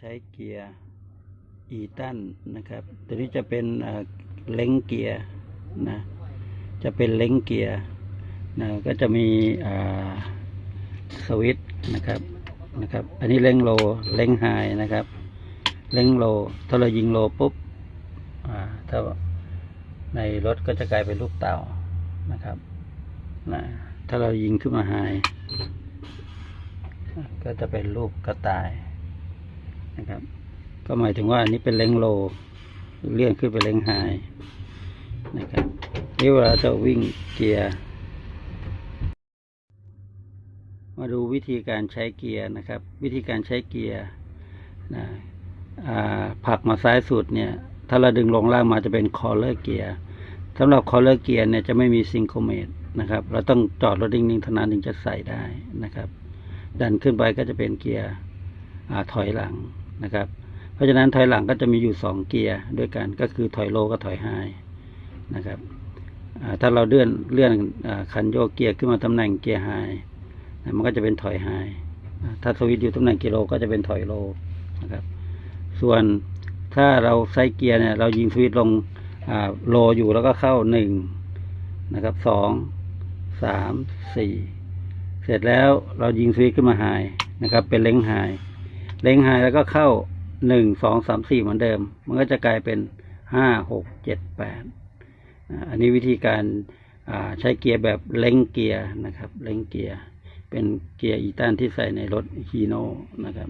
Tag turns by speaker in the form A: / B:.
A: ใช้เกียร์อีตันนะครับ ตัวนี้จะเป็นเล้งเกียร์นะ จะเป็นเล้งเกียร์นะ ก็จะมีสวิตช์นะครับ นะครับ อันนี้เล้งโล เล้งไฮนะครับ เล้งโล ถ้าเรายิงโลปุ๊บอ่าถ้าในรถก็จะกลายเป็นลูกเต่านะครับนะถ้าเรายิงขึ้นมาไฮก็จะเป็นรูปกระต่าย นะครับ ก็หมายถึงว่าอันนี้เป็นเล้งโล เลื่อนขึ้นไปเล้งไฮนะครับนี่เวลาจะวิ่งเกียร์มาดูวิธีการใช้เกียร์นะครับ วิธีการใช้เกียร์นะผักมาซ้ายสุดเนี่ย ถ้าเราดึงลงล่างมาจะเป็นคอเลอร์เกียร์สำหรับคอเลอร์เกียร์เนี่ยจะไม่มีซิงโครเมตนะครับ เราต้องจอดรถนิ่งๆเท่านั้นถึงจะใส่ได้นะครับ ดันขึ้นไปก็จะเป็นเกียร์อถอยหลัง นะครับ เพราะฉะนั้นถอยหลังก็จะมีอยู่สองเกียร์ด้วยกันก็คือถอยโลกับถอยไฮนะครับถ้าเราเลื่อนเลื่อนอคันโยกเกียร์ขึ้นมาตำแหน่งเกียร์ไฮมันก็จะเป็นถอยไฮถ้าสวิตช์อยู่ตำแหน่งกิโลก็จะเป็นถอยโลนะครับ ส่วนถ้าเราใช้เกียร์เนี่ยเรายิงสวิตช์ลงโลอยู่แล้วก็เข้าหนึ่งนะครับสองสามสี่เสร็จแล้วเรายิงสวิตช์ขึ้นมาไฮนะครับ เป็นเล้งไฮ เล็งไฮแล้วก็เข้าหนึ่งสองสามสี่เหมือนเดิม มันก็จะกลายเป็นห้าหกเจ็ดแปดอันนี้วิธีการใช้เกียร์แบบเล็งเกียร์นะครับ เล็งเกียร์ เป็นเกียร์อีตันที่ใส่ในรถฮีโน่นะครับ